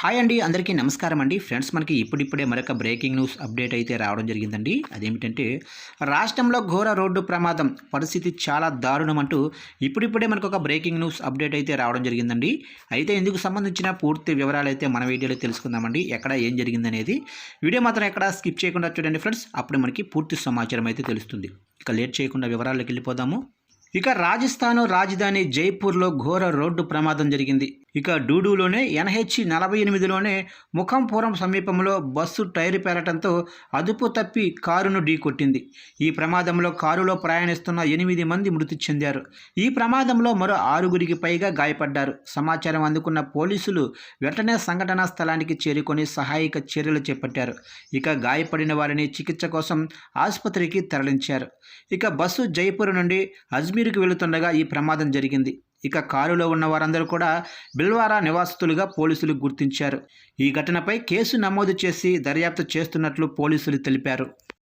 Hi అండి అందరికీ నమస్కారం అండి. ఫ్రెండ్స్ మనకి ఇప్పుడిప్పుడే మరొక బ్రేకింగ్ న్యూస్ అప్డేట్ అయితే రావడం జరిగిందండి. అదేమిటంటే రాష్ట్రంలో ఘోర రోడ్డు ప్రమాదం పరిస్థితి చాలా దారుణం అంటూ ఇప్పుడిప్పుడే మనకు ఒక బ్రేకింగ్ న్యూస్ అప్డేట్ అయితే రావడం జరిగిందండి. అయితే ఇందుకు సంబంధించిన పూర్తి వివరాలు అయితే మన వీడియోలో తెలుసుకుందామండి ఎక్కడ ఏం జరిగిందనేది. వీడియో మాత్రం ఎక్కడ స్కిప్ చేయకుండా చూడండి ఫ్రెండ్స్ అప్పుడు మనకి పూర్తి సమాచారం అయితే తెలుస్తుంది. ఇక లేట్ చేయకుండా వివరాల్లోకి వెళ్ళిపోదాము. ఇక రాజస్థాన్ రాజధాని జైపూర్లో ఘోర రోడ్డు ప్రమాదం జరిగింది. ఇక డూడూలోనే ఎన్హెచ్ నలభై ఎనిమిదిలోనే ముఖంపురం సమీపంలో బస్సు టైరు పేలటంతో అదుపు తప్పి కారును ఢీకొట్టింది. ఈ ప్రమాదంలో కారులో ప్రయాణిస్తున్న ఎనిమిది మంది మృతి చెందారు. ఈ ప్రమాదంలో మరో ఆరుగురికి పైగా గాయపడ్డారు. సమాచారం అందుకున్న పోలీసులు వెంటనే సంఘటనా స్థలానికి చేరుకొని సహాయక చర్యలు చేపట్టారు. ఇక గాయపడిన వారిని చికిత్స కోసం ఆసుపత్రికి తరలించారు. ఇక బస్సు జైపూర్ నుండి అజ్మీర్కి వెళుతుండగా ఈ ప్రమాదం జరిగింది. ఇక కారులో ఉన్న వారందరూ కూడా బిల్వారా నివాసితులుగా పోలీసులు గుర్తించారు. ఈ ఘటనపై కేసు నమోదు చేసి దర్యాప్తు చేస్తున్నట్లు పోలీసులు తెలిపారు.